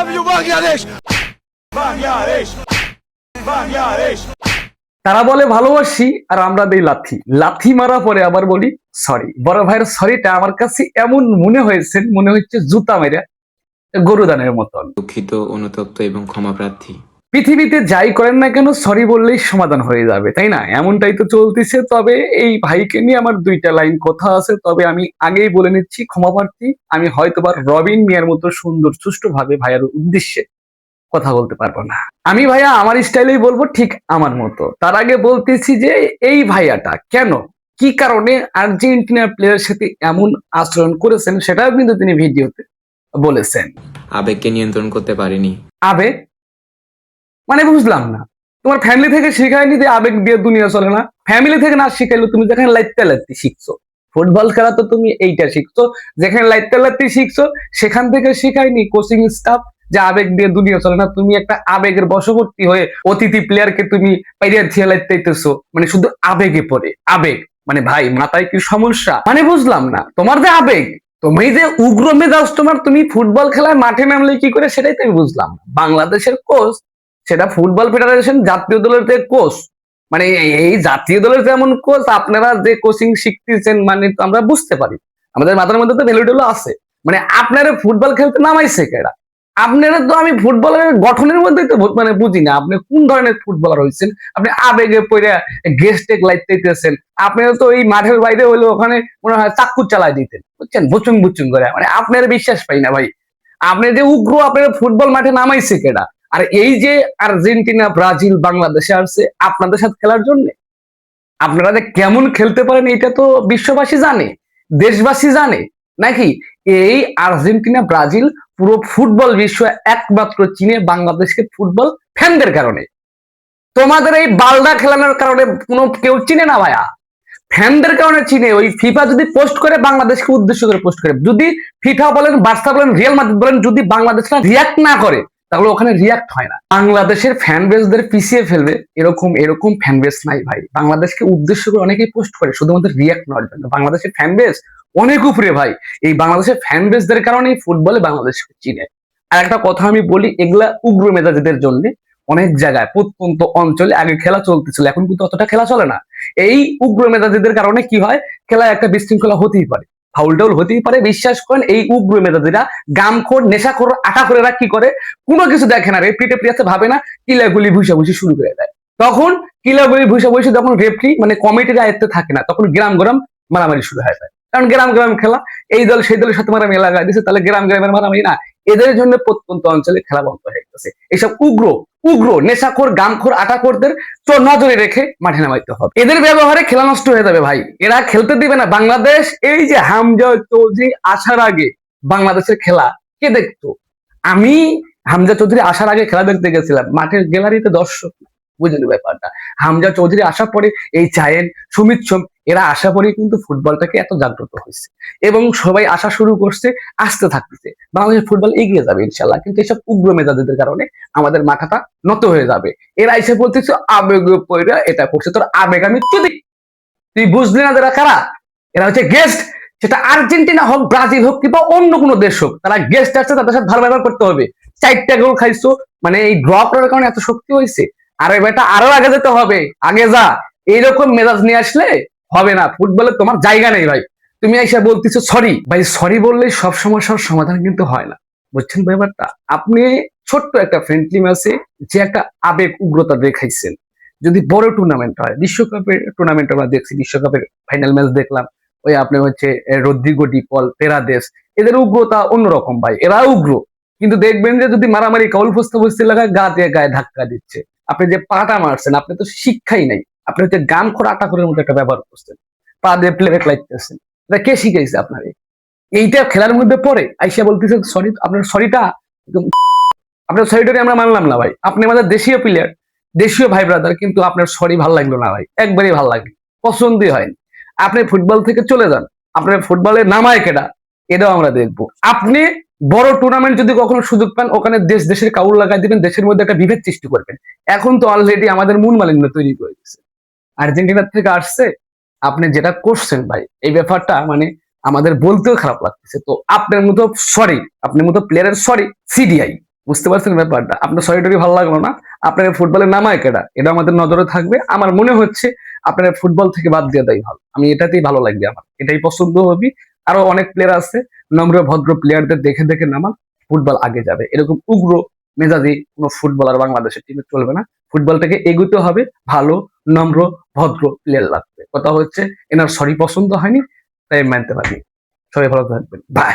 love you, Bangladesh! Bangladesh! Bangladesh! তারা বলে ভালোবাসি আর আমরা দেই লাথি লাথি মারা পরে আবার বলি সরি বড় ভাইয়ের সরিটা আমার কাছে এমন মনে হয়েছে মনে হচ্ছে জুতা মেরে গরুদানের মতন দুঃখিত অনুতপ্ত এবং ক্ষমাপ্রার্থী পৃথিবীতে যাই করেন না কেন সরি বললেই সমাধান হয়ে যাবে তাই না? এমনটাই তো চলতেছে। তবে এই ভাইকে নিয়ে আমার দুইটা লাইন কথা আছে। তবে আমি আগেই বলে নিচ্ছি ক্ষমাপ্রার্থী আমি হয়তোবা রবিন মিয়ার মতো সুন্দর সুষ্ঠু ভাবে ভাইয়ার উদ্দেশ্যে কথা বলতে পারব না। আমি ভাইয়া আমার স্টাইলেই বলব ঠিক আমার মতো। তার আগে বলতেছি যে এই ভাইয়াটা কেন? কি কারণে আর্জেন্টিনার প্লেয়ারের সাথে এমন আচরণ করেছেন সেটাও কিন্তু তিনি ভিডিওতে বলেছেন। আবেগকে নিয়ন্ত্রণ করতে পারিনি। আবেগ? মানে বুঝলাম না। তোমার ফ্যামিলি থেকে শিখায়নি যে আবেগ দিয়ে দুনিয়া চলে না? ফ্যামিলি থেকে না শিখাইলো, তুমি যেখানে লাইতে লাইতে শিখছো। ফুটবল খেলা তো তুমি এইটা শিখছো। যেখানে লাইতে লাইতে শিখছো, সেখান থেকে শিখায়নি কোচিং স্টাফ যে আবেগ দিয়ে দুনিয়া চলে না। তুমি একটা আবেগের বশবর্তী হয়ে অতিথি প্লেয়ারকে তুমি পাইরিয়া থিয়া লাইতেছো মানে শুধু আবেগে পড়ে, আবেগ। মানে ভাই, মাথায় কি সমস্যা? মানে বুঝলাম না। তোমার যে আবেগ, তুমি যে উগ্র মেজাজ তোমার, তুমি ফুটবল খেলায় মাঠে নামলে কি করে? সেটাই তো আমি বুঝলাম বাংলাদেশের কোচ সেটা ফুটবল ফেডারেশন জাতীয় দলের যে কোচ মানে এই- জাতীয় দলের যেমন কোচ, আপনারা যে কোচিং শিখতেছেন মানে তো আমরা বুঝতে পারি। আমাদের মাথার মধ্যে তো ভ্যালুডুলো আছে। মানে আপনারা ফুটবল খেলতে নামাইছে কেরা আপনারা তো আমি ফুটবলের গঠনের মধ্যেই তো মানে বুঝি না। আপনি কোন ধরনের ফুটবলার হয়েছেন আপনি আবেগে পড়ে গেস্টেক লাইতেছেন আপনারা তো এই মাঠের বাইরে হলে ওখানে মনে হয় চাক্কু চালাই দিতেন। বুঝছেন? বুচুং বুচুং করে। মানে আপনার বিশ্বাস পাই না ভাই। আপনি যে উগ্র আপনার ফুটবল মাঠে নামাইছে কেডা? আর এই যে আর্জেন্টিনা, ব্রাজিল, বাংলাদেশে আসছে, আপনাদের সাথে খেলার জন্য? আপনারা যে কেমন খেলতে পারেন, এটা তো বিশ্ববাসী জানে, দেশবাসী জানে। নাকি? এই আর্জেন্টিনা, ব্রাজিল পুরো ফুটবল বিশ্ব একমাত্র চীনে বাংলাদেশকে ফুটবল ফ্যানদের কারণে। তোমাদের এই বালদা খেলানোর কারণে কোনো কেউ চিনে না ভাইয়া। ফ্যানদের কারণে চিনে, ওই ফিফা যদি পোস্ট করে, বাংলাদেশকে উদ্দেশ্য করে পোস্ট করে। যদি ফিফা বলেন, বার্সা বলেন, রিয়াল মাদ্রিদ বলেন, যদি বাংলাদেশরা রিয়াক্ট না করে তাহলে ওখানে রিয়াক্ট হয় না। বাংলাদেশের ফ্যান বেসদের পিছিয়ে ফেলবে, এরকম এরকম ফ্যান বেস নাই ভাই। বাংলাদেশকে উদ্দেশ্য করে অনেকেই পোস্ট করে, শুধুমাত্র রিয়াক্ট নেওয়ার জন্য। বাংলাদেশের ফ্যান বেস অনেক উপরে ভাই। এই বাংলাদেশের ফ্যান বেসদের কারণেই ফুটবলে বাংলাদেশকে চিনে। আর একটা কথা আমি বলি, এগুলা উগ্র মেজাজদের জন্য অনেক জায়গায়, প্রত্যন্ত অঞ্চলে আগে খেলা চলতেছিল, এখন কিন্তু অতটা খেলা চলে না। এই উগ্র মেজাজীদের কারণে কি হয়, খেলায় একটা বিশৃঙ্খলা হতেই পারে। ফাউল টাউল হতেই পারে, বিশ্বাস করেন, এই উগ্র মেজাজীরা গামখোর, নেশাখোর আটা করে কি করে? কোনো কিছু দেখে না রে পিটে আছে, ভাবে না, কিলাগুলি ভুষা ভুষি শুরু করে দেয়। তখন কিলাগুলি ভুষা ভুষি যখন রেফরি মানে কমিটির আয়ত্তে থাকে না, তখন গ্রাম গ্রাম মারামারি শুরু হয়ে যায়। কারণ গ্রাম গ্রাম খেলা, এই দল, সেই দলের সাথে মারামারি লাগাই দিচ্ছে তাহলে গ্রাম গ্রামের মারামারি না এদের জন্য প্রত্যন্ত অঞ্চলে খেলা বন্ধ হয়ে গেছে। এসব উগ্র উগ্র, নেশাখোর, গামখোর, আটাখোরদের তো নজরে রেখে মাঠে নামাইতে হবে। এদের ব্যবহারে খেলা নষ্ট হয়ে যাবে ভাই। এরা খেলতে দিবে না। বাংলাদেশ, এই যে হামজা চৌধুরী আসার আগে বাংলাদেশের খেলা, কে দেখতো? আমি হামজা চৌধুরী আসার আগে খেলা দেখতে গেছিলাম। মাঠের গ্যালারিতে দর্শক বুঝলি ব্যাপারটা। হামজা চৌধুরী আসার পরে এই চায়েন সুমিত সোম এরা আসা পরে কিন্তু ফুটবলটাকে এত জাগ্রত হয়েছে। এবং সবাই আসা শুরু করছে আসতে থাকতেছে বাংলাদেশের ফুটবল এগিয়ে যাবে ইনশাল্লাহ কিন্তু এসব উগ্র মেজাজের কারণে আমাদের মাথাটা নত হয়ে যাবে। এরা এসে বলতেছে, আবেগ এটা করছে তোর আবেগ, আমি চুদি তুই বুঝলি না যারা কারা? এরা হচ্ছে গেস্ট সেটা আর্জেন্টিনা হোক, ব্রাজিল হোক কিংবা অন্য কোনো দেশ হোক, তারা গেস্ট আসছে, তাদের সাথে ভালো ব্যবহার করতে হবে। চারটা গোল খাইছো মানে এই ড্র করার কারণে এত শক্তি হয়েছে। আরে বেটা, আরও আগে যেতে হবে, আগে যা। এইরকম মেজাজ নিয়ে আসলে হবে না, ফুটবলে তোমার জায়গা নেই ভাই। তুমি এসে বলতেছো সরি ভাই সরি বললে সব সমস্যার সমাধান কিন্তু হয় না। বুঝছেন ব্যাপারটা? আপনি ছোট্ট একটা ফ্রেন্ডলি ম্যাচে যে একটা আবেগ, উগ্রতা দেখাইছেন। যদি বড় টুর্নামেন্ট হয়, বিশ্বকাপের টুর্নামেন্ট আমরা দেখছি, বিশ্বকাপের ফাইনাল ম্যাচ দেখলাম। ওই আপনি হচ্ছে রদ্রিগো ডিপল পেরাদেশ, এদের উগ্রতা অন্যরকম ভাই, এরা উগ্র। কিন্তু দেখবেন যে যদি মারামারি, কাউল ফস্তা বস্তি লাগায় গা দিয়ে গায়ে ধাক্কা দিচ্ছে। আপনি যে পাটা মারছেন, আপনি তো শিক্ষাই নাই। আপনি হচ্ছে গান করে আটা করে মতো একটা ব্যবহার করছেন পা দিয়ে প্লে ব্যাক লাগতেছেন এটা কে শিখাইছে আপনার? এইটা খেলার মধ্যে পড়ে, আইসা বলতেছে, সরি, আপনার সরিটা একদম আপনার সরিটা আমরা মানলাম না ভাই। আপনি আমাদের দেশীয় প্লেয়ার দেশীয় ভাই ব্রাদার কিন্তু আপনার সরি ভালো লাগল না ভাই। একবারই ভালো লাগল। পছন্দই হয়নি। আপনি ফুটবল থেকে চলে যান। আপনার ফুটবলের নামায় কেটা এটাও আমরা দেখব। আপনি বড় টুর্নামেন্ট যদি কখনো সুযোগ পান, ওখানে দেশ, দেশের কাউল লাগাই দিবেন, দেশের মধ্যে একটা বিভেদ সৃষ্টি করবেন। এখন তো অলরেডি আমাদের মূল মালিন্য তৈরি করে দিচ্ছে আর্জেন্টিনার থেকে আসছে, আপনি যেটা করছেন ভাই, এই ব্যাপারটা মানে আমাদের বলতেও খারাপ লাগতেছে। তো আপনার মতো সরি আপনার মতো প্লেয়ারের সরি সিডিআই বুঝতে পারছেন ব্যাপারটা? আপনার সরিটরি ভালো লাগল না? আপনার ফুটবলের নামায় কেডা? এটা আমাদের নজরে থাকবে। আমার মনে হচ্ছে আপনার ফুটবল থেকে বাদ দিয়ে দেয় ভালো। আমি এটাতেই ভালো লাগবে আমার। এটাই পছন্দ হবে। আরও অনেক প্লেয়ার আছে, নম্র, ভদ্র প্লেয়ারদের দেখে দেখে নামান ফুটবল আগে যাবে। এরকম উগ্র মেজাজি কোনো ফুটবলার বাংলাদেশের টিমে চলবে না। ফুটবলটাকে এগোতে হবে, ভালো, নম্র, ভদ্র প্লেয়ার লাগবে। কথা হচ্ছে, এনার সরি পছন্দ হয়নি, তাই মানতে পারি সবাই ভালো থাকবেন। বাই